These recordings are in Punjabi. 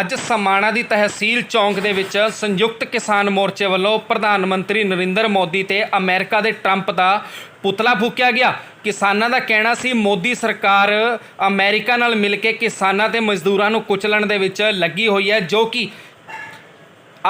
ਅੱਜ ਸਮਾਣਾ ਦੀ ਤਹਿਸੀਲ ਚੌਂਕ ਦੇ ਵਿੱਚ ਸੰਯੁਕਤ ਕਿਸਾਨ ਮੋਰਚੇ ਵੱਲੋਂ ਪ੍ਰਧਾਨ ਮੰਤਰੀ ਨਰਿੰਦਰ ਮੋਦੀ ਤੇ ਅਮਰੀਕਾ ਦੇ ਟਰੰਪ ਦਾ ਪੁਤਲਾ ਫੂਕਿਆ ਗਿਆ। ਕਿਸਾਨਾਂ ਦਾ ਕਹਿਣਾ ਸੀ, ਮੋਦੀ ਸਰਕਾਰ ਅਮਰੀਕਾ ਨਾਲ ਮਿਲ ਕੇ ਕਿਸਾਨਾਂ ਤੇ ਮਜ਼ਦੂਰਾਂ ਨੂੰ ਕੁਚਲਣ ਦੇ ਵਿੱਚ ਲੱਗੀ ਹੋਈ ਹੈ, ਜੋ ਕਿ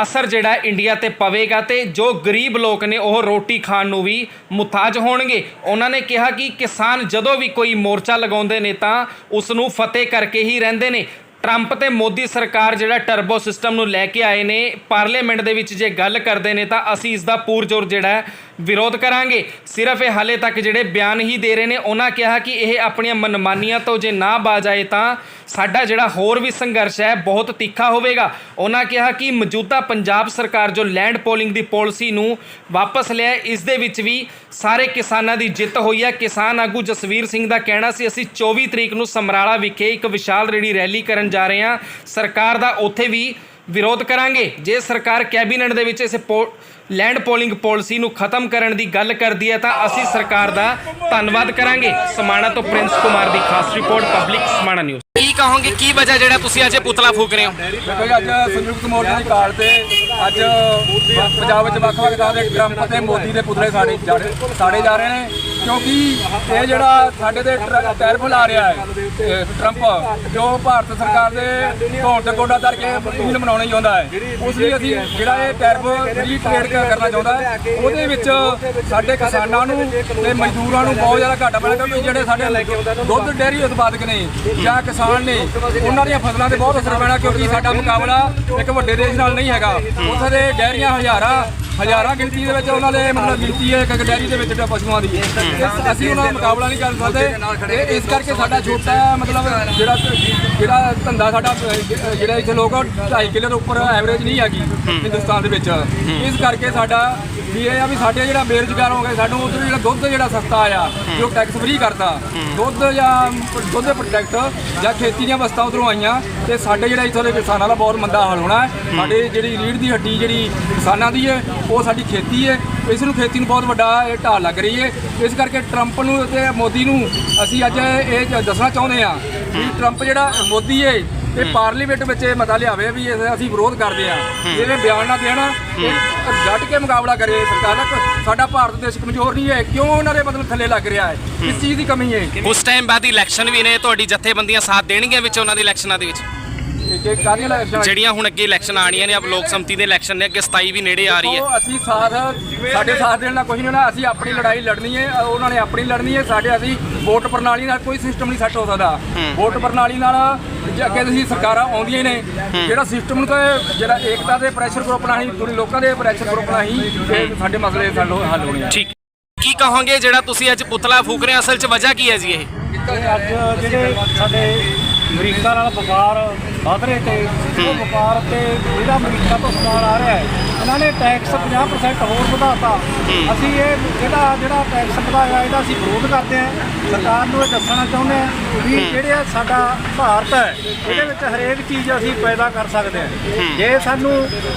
ਅਸਰ ਜਿਹੜਾ ਇੰਡੀਆ ਤੇ ਪਵੇਗਾ ਤੇ ਜੋ ਗਰੀਬ ਲੋਕ ਨੇ ਉਹ ਰੋਟੀ ਖਾਣ ਨੂੰ ਵੀ ਮੁਤਾਜ ਹੋਣਗੇ। ਉਹਨਾਂ ਨੇ ਕਿਹਾ ਕਿ ਕਿਸਾਨ ਜਦੋਂ ਵੀ ਕੋਈ ਮੋਰਚਾ ਲਗਾਉਂਦੇ ਨੇ ਤਾਂ ਉਸ ਨੂੰ ਫਤਿਹ ਕਰਕੇ ਹੀ ਰਹਿੰਦੇ ਨੇ। ਟਰੰਪ ਤੇ ਮੋਦੀ ਸਰਕਾਰ ਜਿਹੜਾ ਟਰਬੋ ਸਿਸਟਮ ਨੂੰ ਲੈ ਕੇ ਆਏ ਨੇ, ਪਾਰਲੀਮੈਂਟ ਦੇ ਵਿੱਚ ਜੇ ਗੱਲ ਕਰਦੇ ਨੇ ਤਾਂ ਅਸੀਂ ਇਸ ਦਾ ਪੂਰਜੋਰ ਜਿਹੜਾ ਵਿਰੋਧ ਕਰਾਂਗੇ। ਸਿਰਫ ਇਹ ਹਾਲੇ ਤੱਕ ਜਿਹੜੇ ਬਿਆਨ ਹੀ ਦੇ ਰਹੇ ਨੇ, ਉਹਨਾਂ ਕਿਹਾ ਕਿ ਇਹ ਆਪਣੀਆਂ ਮਨਮਾਨੀਆਂ ਤੋਂ ਜੇ ਨਾ ਬਾਜ ਆਏ ਤਾਂ ਸਾਡਾ ਜਿਹੜਾ ਹੋਰ ਵੀ ਸੰਘਰਸ਼ ਹੈ, ਬਹੁਤ ਤਿੱਖਾ ਹੋਵੇਗਾ। ਉਹਨਾਂ ਕਿਹਾ ਕਿ ਮੌਜੂਦਾ ਪੰਜਾਬ ਸਰਕਾਰ ਜੋ ਲੈਂਡ ਪੋਲਿੰਗ ਦੀ ਪਾਲਿਸੀ ਨੂੰ ਵਾਪਸ ਲਿਆ, ਇਸ ਦੇ ਵਿੱਚ ਵੀ ਸਾਰੇ ਕਿਸਾਨਾਂ ਦੀ ਜਿੱਤ ਹੋਈ ਹੈ। ਕਿਸਾਨ ਆਗੂ ਜਸਵੀਰ ਸਿੰਘ ਦਾ ਕਹਿਣਾ ਸੀ, ਅਸੀਂ 24 ਤਰੀਕ ਨੂੰ ਸਮਰਾਲਾ ਵਿਖੇ ਇੱਕ ਵਿਸ਼ਾਲ ਰੇੜੀ ਰੈਲੀ ਕਰਨ ਜਾ ਰਹੇ ਹਾਂ। ਸਰਕਾਰ ਦਾ ਉੱਥੇ ਵੀ ਵਿਰੋਧ ਕਰਾਂਗੇ। ਜੇ ਸਰਕਾਰ ਕੈਬਨਿਟ ਦੇ ਵਿੱਚ ਇਸ ਲੈਂਡ ਪੋਲਿੰਗ ਪਾਲਿਸੀ ਨੂੰ ਖਤਮ ਕਰਨ ਦੀ ਗੱਲ ਕਰਦੀ ਹੈ ਤਾਂ ਅਸੀਂ ਸਰਕਾਰ ਦਾ ਧੰਨਵਾਦ ਕਰਾਂਗੇ। ਸਮਾਣਾ ਤੋਂ ਪ੍ਰਿੰਸ ਕੁਮਾਰ ਦੀ ਖਾਸ ਰਿਪੋਰਟ ਪਬਲਿਕ ਸਮਾਣਾ ਨਿਊਜ਼। ਕੀ ਕਹੋਗੇ ਕੀ ਵਜ੍ਹਾ ਜਿਹੜਾ ਤੁਸੀਂ ਅੱਜ ਪੁਤਲਾ ਫੂਕ ਰਹੇ ਹੋ? ਦੇਖੋ ਜੀ ਅੱਜ ਸੰਯੁਕਤ ਮੋਰਚੇ ਦੀ ਕਾਲ ਤੇ ਅੱਜ ਪੰਜਾਬ ਵਿੱਚ ਵੱਖ-ਵੱਖ ਥਾਂ ਤੇ ਟਰੰਪ ਤੇ ਮੋਦੀ ਦੇ ਪੁਤਲੇ ਸਾੜੇ ਜਾ ਰਹੇ ਨੇ। ਕਿਉਂਕਿ ਇਹ ਜਿਹੜਾ ਸਾਡੇ ਤੇ ਟਰ- ਟੈਰਿਫ ਲਾ ਰਿਹਾ ਹੈ ਟਰੰਪ ਜੋ ਭਾਰਤ ਸਰਕਾਰ ਦੇ ਧੌਣ ਤੇ ਗੋਡਾ ਧਰ ਕੇ ਬਣਾਉਣਾ ਹੀ ਚਾਹੁੰਦਾ ਹੈ, ਉਸ ਲਈ ਅਸੀਂ ਜਿਹੜਾ ਇਹ ਟੈਰਿਫ ਫ੍ਰੀ ਟ੍ਰੇਡ ਕਰਨਾ ਚਾਹੁੰਦਾ ਹੈ, ਉਹਦੇ ਵਿੱਚ ਸਾਡੇ ਕਿਸਾਨਾਂ ਨੂੰ ਤੇ ਮਜ਼ਦੂਰਾਂ ਨੂੰ ਬਹੁਤ ਜ਼ਿਆਦਾ ਘਾਟਾ ਪੈਣਾ, ਕਿਉਂਕਿ ਜਿਹੜੇ ਸਾਡੇ ਦੁੱਧ ਡੇਅਰੀ ਉਤਪਾਦਕ ਨੇ ਜਾਂ ਕਿਸਾਨ ਨੇ, ਉਹਨਾਂ ਦੀਆਂ ਫਸਲਾਂ ਤੇ ਬਹੁਤ ਅਸਰ ਪੈਣਾ, ਕਿਉਂਕਿ ਸਾਡਾ ਮੁਕਾਬਲਾ ਇੱਕ ਵੱਡੇ ਦੇਸ਼ ਨਾਲ ਨਹੀਂ ਹੈਗਾ। ਉੱਥੇ ਦੇ ਡੈਰੀਆਂ ਹਜ਼ਾਰਾਂ ਹਜ਼ਾਰਾਂ ਗਿਣਤੀ ਦੇ ਵਿੱਚ ਉਹਨਾਂ ਦੇ ਮਤਲਬ ਗਿਣਤੀ ਹੈ ਇੱਕ ਡੈਰੀ ਦੇ ਵਿੱਚ ਪਸ਼ੂਆਂ ਦੀ। ਅਸੀਂ ਉਹਨਾਂ ਦਾ ਮੁਕਾਬਲਾ ਨਹੀਂ ਕਰ ਸਕਦੇ। ਤੇ ਇਸ ਕਰਕੇ ਸਾਡਾ ਛੋਟਾ ਮਤਲਬ ਜਿਹੜਾ ਜਿਹੜਾ ਧੰਦਾ ਸਾਡਾ ਅਹ, ਜਿਹੜਾ ਇੱਥੇ ਲੋਕ 2.5 ਕਿਲੋ ਦੇ ਉੱਪਰ ਐਵਰੇਜ ਨਹੀਂ ਹੈਗੀ ਹਿੰਦੁਸਤਾਨ ਦੇ ਵਿੱਚ। ਇਸ ਕਰਕੇ ਸਾਡਾ ਵੀ ਇਹ ਆ ਵੀ ਸਾਡੇ ਜਿਹੜਾ ਬੇਰੁਜ਼ਗਾਰ ਹੋ ਗਏ ਸਾਨੂੰ ਉਧਰ ਜਿਹੜਾ ਦੁੱਧ ਜਿਹੜਾ ਸਸਤਾ ਆਇਆ ਜੋ ਟੈਕਸ ਫ੍ਰੀ ਕਰਤਾ। ਦੁੱਧ ਜਾਂ ਦੁੱਧ ਦੇ ਪ੍ਰੋਡਕਟ ਜਾਂ ਖੇਤੀ ਦੀਆਂ ਵਸਤਾਂ ਉਧਰੋਂ ਆਈਆਂ। ਤੇ ਸਾਡੇ ਜਿਹੜਾ ਇੱਥੋਂ ਦੇ ਕਿਸਾਨਾਂ ਦਾ ਬਹੁਤ ਮੰਦਾ ਹਾਲ ਹੋਣਾ ਹੈ। ਸਾਡੇ ਜਿਹੜੀ ਰੀੜ ਦੀ ਹੱਡੀ ਜਿਹੜੀ ਕਿਸਾਨਾਂ ਦੀ ਹੈ ਉਹ ਸਾਡੀ ਖੇਤੀ ਹੈ। ਇਸ ਨੂੰ ਖੇਤੀ ਨੂੰ ਬਹੁਤ ਵੱਡਾ ਇਹ ਢਾਲ ਲੱਗ ਰਹੀ ਹੈ। ਇਸ ਕਰਕੇ ਟਰੰਪ ਨੂੰ ਤੇ ਮੋਦੀ ਨੂੰ ਅਸੀਂ ਅੱਜ ਇਹ ਦੱਸਣਾ ਚਾਹੁੰਦੇ ਹਾਂ ਵੀ ਟਰੰਪ ਜਿਹੜਾ ਮੋਦੀ ਹੈ ਇਹ ਪਾਰਲੀਮੈਂਟ ਵਿੱਚ ਇਹ ਮਤਾ ਲਿਆਵੇ ਵੀ ਇਹ ਅਸੀਂ ਵਿਰੋਧ ਕਰਦੇ ਹਾਂ। ਇਹਨੇ ਬਿਆਨ ਨਾ ਦੇਣ ਡਟ ਕੇ ਮੁਕਾਬਲਾ ਕਰੇ ਸਰਕਾਰ ਨਾਲ। ਸਾਡਾ ਭਾਰਤ ਦੇਸ਼ ਕਮਜ਼ੋਰ ਨਹੀਂ ਹੈ। ਕਿਉਂ ਉਹਨਾਂ ਦੇ ਮਤਲਬ ਥੱਲੇ ਲੱਗ ਰਿਹਾ ਹੈ? ਕਿਸ ਚੀਜ਼ ਦੀ ਕਮੀ ਹੈ? ਉਸ ਟਾਈਮ ਬਾਅਦ ਇਲੈਕਸ਼ਨ ਵੀ ਨੇ ਤੁਹਾਡੀ ਜਥੇਬੰਦੀਆਂ ਸਾਥ ਦੇਣਗੀਆਂ ਵਿੱਚ ਉਹਨਾਂ ਦੇ ਇਲੈਕਸ਼ਨਾਂ ਦੇ ਵਿੱਚ? ਕਿ ਕਾਹਦੀਆਂ ਇਲੈਕਸ਼ਨ ਜਿਹੜੀਆਂ ਹੁਣ ਅੱਗੇ ਇਲੈਕਸ਼ਨ ਆਣੀਆਂ ਨੇ ਆਪ ਲੋਕ ਸੰਮਤੀ ਦੇ ਇਲੈਕਸ਼ਨ ਨੇ ਅੱਗੇ 27 ਵੀ ਨੇੜੇ ਆ ਰਹੀ ਹੈ। ਉਹ ਅਸੀਂ ਸਾਥ ਸਾਡੇ ਸਾਥ ਦੇਣ ਨਾਲ ਕੁਝ ਨਹੀਂ ਹੋਣਾ ਅਸੀਂ ਆਪਣੀ ਲੜਾਈ ਲੜਨੀ ਹੈ ਉਹਨਾਂ ਨੇ ਆਪਣੀ ਲੜਨੀ ਹੈ ਸਾਡੇ ਅਸੀਂ ਵੋਟ ਪ੍ਰਣਾਲੀ ਨਾਲ ਕੋਈ ਸਿਸਟਮ ਨਹੀਂ ਸੈੱਟ ਹੋ ਸਕਦਾ। ਵੋਟ ਪ੍ਰਣਾਲੀ ਨਾਲ ਜੇ ਅੱਗੇ ਤੁਸੀਂ ਸਰਕਾਰਾਂ ਆਉਂਦੀਆਂ ਹੀ। ਨੇ ਜਿਹੜਾ ਸਿਸਟਮ ਨੂੰ ਤਾਂ ਜਿਹੜਾ ਏਕਤਾ ਦੇ ਪ੍ਰੈਸ਼ਰ ਗਰੁੱਪ ਨਾਲ ਹੀ ਪੂਰੇ ਲੋਕਾਂ ਦੇ ਪ੍ਰੈਸ਼ਰ ਗਰੁੱਪ ਨਾਲ ਹੀ ਸਾਡੇ ਮਸਲੇ ਹੱਲ ਹੋਣੇ ਆ। ਠੀਕ। ਕੀ ਕਹੋਗੇ ਜਿਹੜਾ ਤੁਸੀਂ ਅੱਜ ਪੁਤਲਾ ਫੂਕ ਰਹੇ ਹੋ ਅਸਲ 'ਚ ਵਜ੍ਹਾ ਕੀ ਹੈ ਜੀ ਇਹ ਅੱਜ ਜਿਹੜੇ ਸਾਡੇ ਅਮਰੀਕਾ ਨਾਲ ਵਪਾਰ ਵਧ ਰਹੇ ਤੇ ਉਹ ਵਪਾਰ ਤੇ ਜਿਹੜਾ ਅਮਰੀਕਾ ਤੋਂ ਸਮਾਨ ਆ ਰਿਹਾ ਹੈ ਇਹਨਾਂ ਨੇ ਟੈਕਸ 50% ਹੋਰ ਵਧਾਤਾ। ਅਸੀਂ ਇਹ ਜਿਹੜਾ ਜਿਹੜਾ ਟੈਕਸ ਵਧਾਇਆ ਇਹਦਾ ਅਸੀਂ ਵਿਰੋਧ ਕਰਦੇ ਹਾਂ। ਸਰਕਾਰ ਨੂੰ ਇਹ ਦੱਸਣਾ ਚਾਹੁੰਦੇ ਹਾਂ ਵੀ ਜਿਹੜੇ ਸਾਡਾ ਭਾਰਤ ਹੈ ਇਹਦੇ ਵਿੱਚ ਹਰੇਕ ਚੀਜ਼ ਅਸੀਂ ਪੈਦਾ ਕਰ ਸਕਦੇ ਹਾਂ। ਜੇ ਸਾਨੂੰ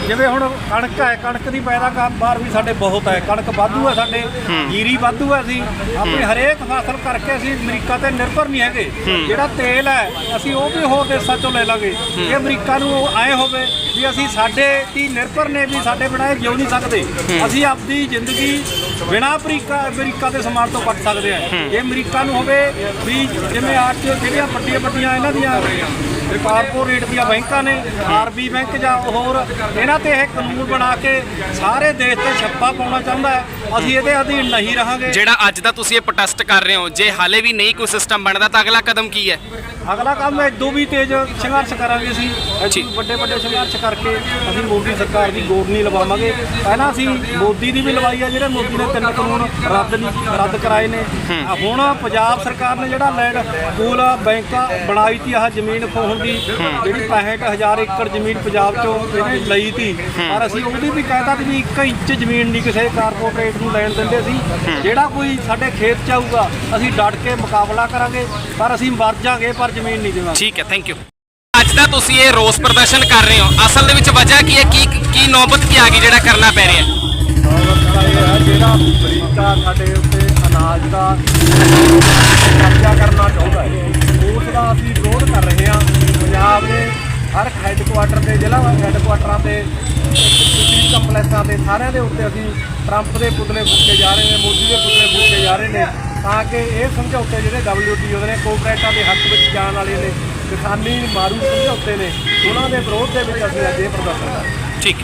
ਜਿਵੇਂ ਹੁਣ ਕਣਕ ਹੈ ਕਣਕ ਦੀ ਪੈਦਾਵਾਰ ਵੀ ਸਾਡੇ ਬਹੁਤ ਹੈ। ਕਣਕ ਵਾਧੂ ਹੈ ਸਾਡੇ ਜੀਰੀ ਵਾਧੂ ਹੈ ਅਸੀਂ। ਆਪਣੀ ਹਰੇਕ ਫਸਲ ਕਰਕੇ ਅਸੀਂ ਅਮਰੀਕਾ ਤੇ ਨਿਰਭਰ ਨਹੀਂ ਹੈਗੇ। ਜਿਹੜਾ ਤੇਲ ਹੈ ਅਸੀਂ ਉਹ ਵੀ ਹੋਰ ਦੇਸ਼ਾਂ ਚੋਂ ਲੈ ਲਾਂਗੇ। ਜੇ ਅਮਰੀਕਾ ਨੂੰ ਐ ਹੋਵੇ ਵੀ ਅਸੀਂ ਸਾਡੇ ਦੀ ਨਿਰਭਰ ਨੇ ਵੀ ਸਾਡੇ ਇਹ ਜਿਉ ਨਹੀਂ ਸਕਦੇ? ਅਸੀਂ ਆਪਣੀ ਜ਼ਿੰਦਗੀ ਬਿਨਾਂ ਅਮਰੀਕਾ ਅਮਰੀਕਾ ਦੇ ਸਮਾਨ ਤੋਂ ਕੱਟ ਸਕਦੇ ਹਾਂ। ਜੇ ਅਮਰੀਕਾ ਨੂੰ ਹੋਵੇ ਵੀ ਜਿਵੇਂ ਆਰ ਜਿਹੜੀਆਂ ਵੱਡੀਆਂ ਵੱਡੀਆਂ ਇਹਨਾਂ ਦੀਆਂ ਕਾਰਪੋਰੇਟ ਦੀਆਂ ਬੈਂਕਾਂ ਨੇ ਆਰਬੀ ਬੈਂਕ ਜਾਂ ਹੋਰ ਇਹਨਾਂ ਤੇ ਇਹ ਕਾਨੂੰਨ ਬਣਾ ਕੇ ਸਾਰੇ ਦੇਸ਼ ਤੇ ਛੱਪਾ ਪਾਉਣਾ ਚਾਹੁੰਦਾ ਹੈ। ਅਸੀਂ ਇਹਦੇ ਅਧੀਨ ਨਹੀਂ ਰਹਾਂਗੇ। ਜਿਹੜਾ ਅੱਜ ਦਾ ਤੁਸੀਂ ਇਹ ਪ੍ਰੋਟੈਸਟ ਕਰ ਰਹੇ ਹੋ ਜੇ ਹਾਲੇ ਵੀ ਨਹੀਂ ਕੋਈ ਸਿਸਟਮ ਬਣਦਾ ਤਾਂ ਅਗਲਾ ਕਦਮ ਕੀ ਹੈ? ਅਗਲਾ ਕੰਮ ਇਦੋਂ ਵੀ ਤੇਜ਼ ਸੰਘਰਸ਼ ਕਰਾਂਗੇ ਅਸੀਂ। ਅਸੀਂ ਵੱਡੇ ਵੱਡੇ ਸੰਘਰਸ਼ ਕਰਕੇ ਅਸੀਂ ਮੋਦੀ ਸਰਕਾਰ ਦੀ ਗੋਡ ਨਹੀਂ ਲਵਾਵਾਂਗੇ। ਪਹਿਲਾਂ ਅਸੀਂ ਮੋਦੀ ਦੀ ਵੀ ਲਵਾਈ ਆ ਜਿਹੜੇ ਮੋਦੀ ਨੇ ਤਿੰਨ ਕਾਨੂੰਨ ਰੱਦ ਨਹੀਂ ਰੱਦ ਕਰਾਏ ਨੇ। ਹੁਣ ਪੰਜਾਬ ਸਰਕਾਰ ਨੇ ਜਿਹੜਾ ਲੈਂਡ ਪੂਲ ਬੈਂਕਾਂ ਬਣਾਈ ਤੀ ਆਹ ਜ਼ਮੀਨ ਖੋਹਣ ਦੀ ਜਿਹੜੀ 65000 ਏਕੜ ਜ਼ਮੀਨ ਪੰਜਾਬ ਚੋਂ ਲਈ ਤੀ ਪਰ ਅਸੀਂ ਉਹਦੀ ਵੀ ਕਹਿਤਾ ਵੀ 1 ਇੰਚ ਜ਼ਮੀਨ ਨਹੀਂ ਕਿਸੇ ਕਾਰਪੋਰੇਟ ਨੂੰ ਲੈਣ ਦਿੰਦੇ ਸੀ। ਜਿਹੜਾ ਕੋਈ ਸਾਡੇ ਖੇਤ ਚ ਆਊਗਾ ਅਸੀਂ ਡਟ ਕੇ ਮੁਕਾਬਲਾ ਕਰਾਂਗੇ ਪਰ ਅਸੀਂ ਮਰ ਜਾਾਂਗੇ ਪਰ ਜ਼ਮੀਨ ਨਹੀਂ ਦੇਵਾਂਗੇ। ਠੀਕ ਹੈ ਥੈਂਕ ਯੂ ਅੱਜ ਦਾ ਤੁਸੀਂ ਇਹ ਰੋਸ ਪ੍ਰਦਰਸ਼ਨ ਕਰ ਰਹੇ ਹੋ। ਅਸਲ ਦੇ ਵਿੱਚ ਵਜ੍ਹਾ ਕੀ ਹੈ? ਕੀ ਕੀ ਨੌਬਤ ਕੀ ਆ ਗਈ ਜਿਹੜਾ ਕਰਨਾ ਪੈ ਰਿਹਾ? ਜਿਹੜਾ ਅਮਰੀਕਾ ਸਾਡੇ ਉੱਤੇ ਅਨਾਜ ਦਾ ਕਬਜ਼ਾ ਕਰਨਾ ਚਾਹੁੰਦਾ ਹੈ ਉਸ ਦਾ ਅਸੀਂ ਵਿਰੋਧ ਕਰ ਰਹੇ ਹਾਂ। ਹੈੱਡਕੁਆਟਰ ਤੇ, ਜ਼ਿਲ੍ਹਾ ਹੈੱਡਕੁਆਟਰਾਂ ਤੇ ਸਿਟੀ ਕੰਪਲੈਕਸਾਂ ਤੇ ਸਾਰਿਆਂ ਦੇ ਉੱਤੇ ਅਸੀਂ ਟਰੰਪ ਦੇ ਪੁਤਲੇ ਫੂਕੇ ਜਾ ਰਹੇ ਨੇ ਮੋਦੀ ਦੇ ਪੁਤਲੇ ਫੂਕੇ ਜਾ ਰਹੇ ਨੇ, ਤਾਂ ਕਿ ਇਹ ਸਮਝੌਤੇ ਜਿਹੜੇ WTO ਦੇ ਨੇ ਕੋਆਪਰੇਟਾਂ ਦੇ ਹੱਕ ਵਿੱਚ ਜਾਣ ਵਾਲੇ ਨੇ, ਕਿਸਾਨੀ ਮਾਰੂ ਸਮਝੌਤੇ ਨੇ, ਉਹਨਾਂ ਦੇ ਵਿਰੋਧ ਦੇ ਵਿੱਚ ਅਸੀਂ ਅੱਜ ਇਹ ਪ੍ਰਦਰਸ਼ਨ ਕਰ ਹਾਂ। ਠੀਕ